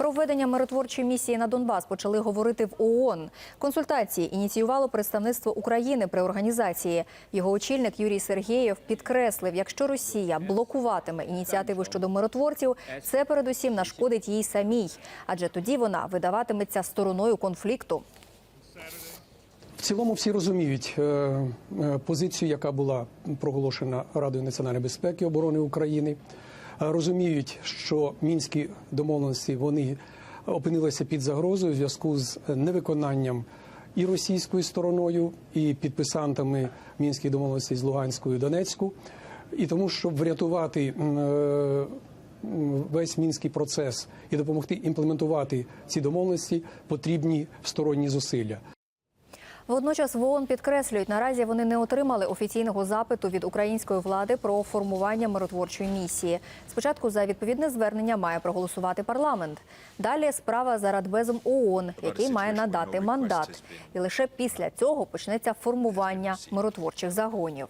Про введення миротворчої місії на Донбас почали говорити в ООН. Консультації ініціювало представництво України при організації. Його очільник Юрій Сергєєв підкреслив, якщо Росія блокуватиме ініціативу щодо миротворців, це передусім нашкодить їй самій, адже тоді вона видаватиметься стороною конфлікту. В цілому всі розуміють е, е, позицію, яка була проголошена Радою національної безпеки і оборони України. Розуміють, що мінські домовленості вони опинилися під загрозою в зв'язку з невиконанням і російською стороною, і підписантами мінських домовленостей з Луганською і Донецьку. І тому, щоб врятувати е, весь мінський процес і допомогти імплементувати ці домовленості, потрібні сторонні зусилля. Водночас в ООН підкреслюють, наразі вони не отримали офіційного запиту від української влади про формування миротворчої місії. Спочатку за відповідне звернення має проголосувати парламент. Далі справа за Радбезом ООН, який має надати мандат. І лише після цього почнеться формування миротворчих загонів.